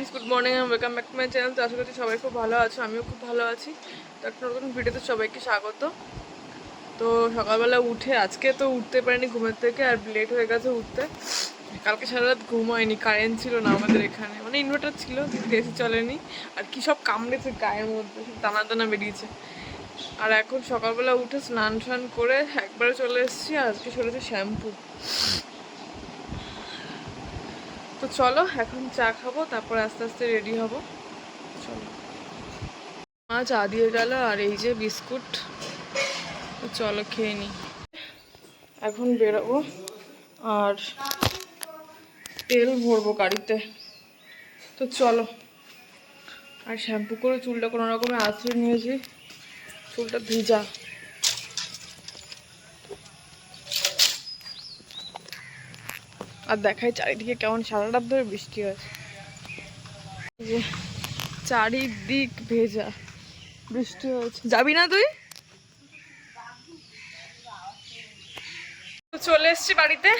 Friends good morning আমি welcome back to my channel তো আশা করছি সবাই খুব ভালো আছো, আমিও খুব ভালো আছি। তো একটা নতুন ভিডিওতে সবাইকে স্বাগত। তো সকালবেলা উঠে, আজকে তো উঠতে পারিনি ঘুমের থেকে, আর লেট হয়ে গেছে উঠতে। কালকে সারা রাত ঘুম হয়নি কারেন্ট ছিল না আমাদের এখানে। মানে ইনভার্টার ছিল, কিন্তু এসি চলেনি। আর কি সব কামড়েছে গায়ের মধ্যে দানা দানা বেরিয়েছে। আর এখন সকালবেলা উঠে স্নান টান করে একবারে চলে এসেছি, আজকে চলেছে শ্যাম্পু। চলো, এখন চা খাব, তারপর আস্তে আস্তে রেডি হব। চলো। মা চা দিয়ে গেল, আর এই যে বিস্কুট। চলো খেয়ে নিই এখন বেরোবো, আর তেল ভরবো গাড়িতে। তো চলো। আর শ্যাম্পু করে চুলটা কোনো রকমে আঁচড়ে নিয়েছি। চুলটা ভিজা। আর দেখাই চারিদিকে কেমন সারা রাত ধরে বৃষ্টি এই যে চারিদিক ভেজা বৃষ্টি হয়েছে। যাবি না তুই? চলে এসছি বাড়িতে,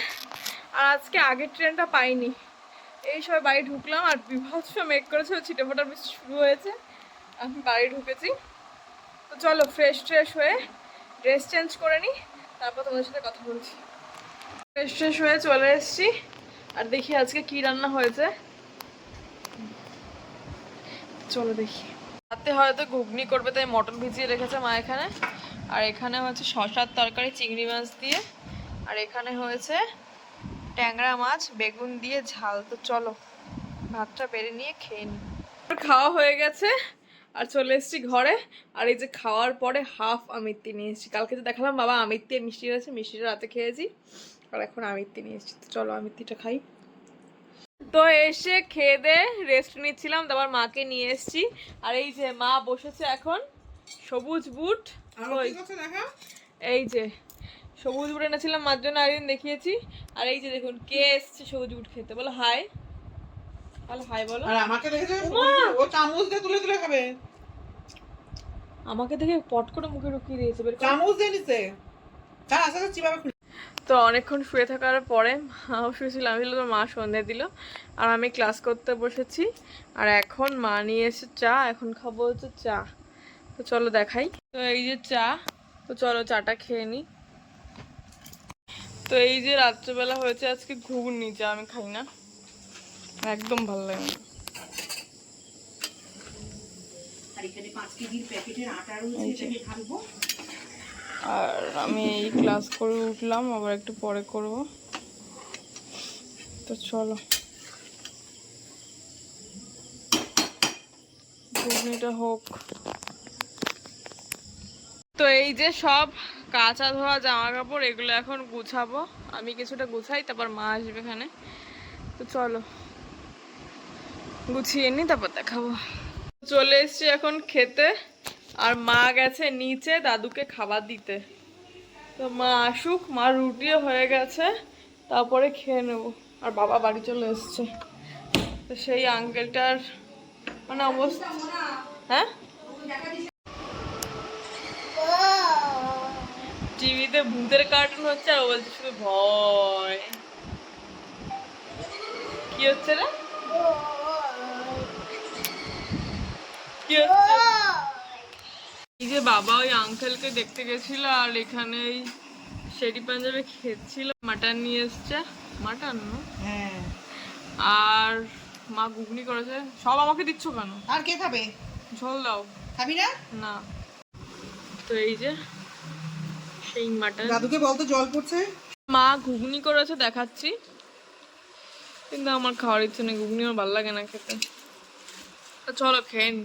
আর আজকে আগের ট্রেনটা পাইনি। এই সবাই বাড়ি ঢুকলাম আর বিভৎস মেঘ করেছে ছিটে ফোটা বৃষ্টি শুরু হয়েছে। আমি বাড়ি ঢুকেছি। তো চলো ফ্রেশ ট্রেশ হয়ে ড্রেস চেঞ্জ করে নিই তারপর তোমাদের সাথে কথা বলছি। ফ্রেশ ট্রেশ হয়ে চলে এসেছি। আর দেখি আজকে কি রান্না হয়েছে। চলো দেখি। রাতে হয়তো ঘুগনি করবে, তাই মটন ভিজিয়ে রেখেছে মা এখানে। আর এখানে হচ্ছে শশার তরকারি, চিংড়ি মাছ দিয়ে। আর এখানে হয়েছে ট্যাংরা মাছ, বেগুন দিয়ে ঝাল। তো চলো, ভাতটা বেড়ে নিয়ে খেয়ে নিই খাওয়া হয়ে গেছে। আর চলে এসেছি ঘরে। আর এই যে খাওয়ার পরে হাফ আমিত্তি নিয়ে এসেছি। কালকে যে দেখালাম বাবা আমিত্তি মিষ্টি রয়েছে মিষ্টিটা রাতে খেয়েছি। আর এখন আমিত্তি নিয়ে এসেছি। তো চলো আমিত্তিটা খাই। তো এসে খেয়ে দে রেস্ট নিচ্ছিলাম তারপর মাকে নিয়ে এসেছি। আর এই যে মা বসেছে এখন সবুজ বুট এই যে সবুজ বুট এনেছিলাম মার জন্য একদিন দেখিয়েছি। আর এই যে দেখুন কে এসছে সবুজ বুট খেতে? বলো হাই বলো হাই বলো। আর আমাকে দেখেছ ওমা! ও চামচ দিয়ে তুলে তুলে খাবে। আমাকে দেখে পট করে মুখে ঢুকিয়ে দিয়েছে। চামচ দিয়ে নিছে। তার আস্তে আস্তে চিবাবে খুলে তো অনেকক্ষণ শুয়ে থাকার পরে মাও শুয়েছিলাম আমি মা সন্ধে দিল আর আমি ক্লাস করতে বসেছি। আর এখন মা নিয়ে এসে চা এখন খাব হচ্ছে চা। তো চলো দেখাই। তো এই যে চা তো চলো চাটা খেয়ে নিই তো এই যে রাত্রেবেলা হয়েছে আজকে ঘুগনি চা আমি খাই না। একদম ভালো লাগে না। আর এখানে পাঁচ কেজির প্যাকেটের আটা রয়েছে এটাকে ঢালবো আর আমি এই ক্লাস করে উঠলাম, আবার একটু পরে করব। তো চলো। ঘুগনিটা হোক। তো এই যে সব কাঁচা ধোয়া জামা কাপড় এগুলো এখন গুছাবো। আমি কিছুটা গুছাই, তারপর মা আসবে এখানে। তো চলো। গুছিয়ে নি, তারপর দেখাবো। চলে এসছি এখন খেতে। আর মা গেছে নিচে দাদুকে খাবার দিতে। তো মা আসুক, মা রুটিও হয়ে গেছে, তারপরে খেয়ে নেব। আর বাবা বাড়ি চলে এসছে। তো সেই আঙ্কেলটার মানে অবস্থা হ্যাঁ? টিভিতে ভূতের কার্টুন হচ্ছে আর বলছে শুধু ভয়। কি হচ্ছে রে কি হচ্ছে এই যে বাবা ওই আঙ্কেলকে দেখতে গেছিল আর এখানে এই শেরি পাঞ্জাবে খেয়েছিল। মাটন নিয়ে এসছে। মাটন হ্যাঁ। আর মা ঘুগনি করেছে। সব আমাকে দিচ্ছ কেন? আর কে খাবে? ঝোল দাও। খাবি না? না। তো এই যে সেই মাটন দাদুকে বলতো জল পড়ছে? মা ঘুগনি করেছে দেখাচ্ছি। কিন্তু আমার খাওয়ার ইচ্ছে নেই ঘুগনি আমার ভালো লাগে না খেতে। চলো খেয়ে নি।